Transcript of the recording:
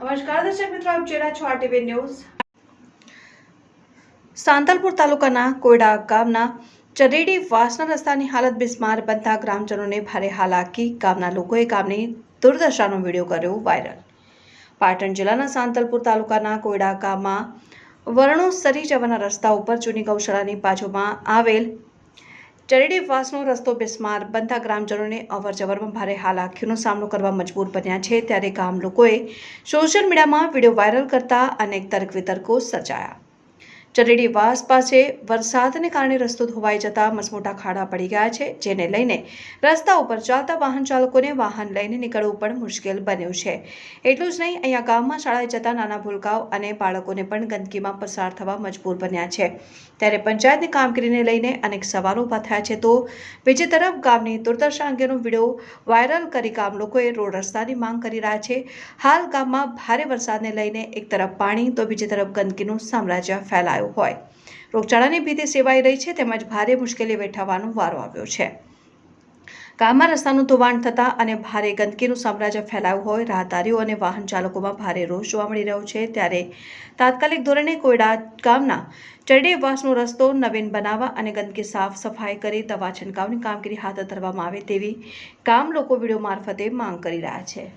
નમસ્કાર દર્શક મિત્રો, આપ જોઈ રહ્યા છો આરટીવી ન્યૂઝ. સાંતલપુર તાલુકાના કોયડા ગામના ચરેડી વાસના રસ્તાની હાલત બિસ્માર બનતા ગ્રામજનોને ભારે હાલાકી. ગામના લોકોએ ગામની દુર્દશાનો વીડિયો કર્યો વાયરલ. પાટણ જિલ્લાના સાંતલપુર તાલુકાના કોયડા ગામમાં વરણો સરી જવાના રસ્તા ઉપર જૂની ગૌશાળાની બાજુમાં આવેલ ચરેડી વાસનો રસ્તો બિસ્માર બનતા ગ્રામજનોને અવરજવરમાં ભારે હાલાકીનો સામનો કરવા મજબૂર બન્યા છે, ત્યારે ગામ લોકોએ સોશિયલ મીડિયામાં વીડિયો વાયરલ કરતા અનેક તર્ક વિતર્કો સર્જાયા. ચરેડી વાસ પાસે વરસાદને કારણે રસ્તો ધોવાઈ જતા મસમોટા ખાડા પડી ગયા છે, જેને લઈને રસ્તા ઉપર ચાલતા વાહન ચાલકોને વાહન લઈને નીકળવું પણ મુશ્કેલ બન્યું છે. એટલું જ નહીં, અહીંયા ગામમાં શાળાએ જતા નાના ભૂલકાઓ અને બાળકોને પણ ગંદકીમાં પસાર થવા મજબૂર બન્યા છે. ત્યારે પંચાયતની કામગીરીને લઈને અનેક સવાલો ઊભા થયા છે તો બીજી તરફ ગામની દુર્દશા અંગેનો વીડિયો વાયરલ કરી ગામ લોકોએ રોડ રસ્તાની માંગ કરી રહ્યા છે. હાલ ગામમાં ભારે વરસાદને લઈને એક તરફ પાણી, તો બીજી તરફ ગંદકીનું સામ્રાજ્ય ફેલાયું. હોય. રોગચાળાની ભીતિ સેવાઈ રહી છે, તેમજ ભારે મુશ્કેલી વેઠવાનો વારો આવ્યો છે. ગામમાં રસ્તાનું ધોવાણ થતાં અને ભારે ગંદકીનું સામ્રાજ્ય ફેલાયું હોય, રાહદારીઓ અને વાહન ચાલકોમાં ભારે રોષ જોવા મળી રહ્યો છે. ત્યારે તાત્કાલિક ધોરણે કોયડા ગામના ચડેવાસનો રસ્તો નવીન બનાવવા અને ગંદકી સાફ સફાઈ કરી દવા છંટકાવની કામગીરી હાથ ધરવામાં આવે તેવી ગામ લોકો વીડિયો મારફતે માંગ કરી રહ્યા છે.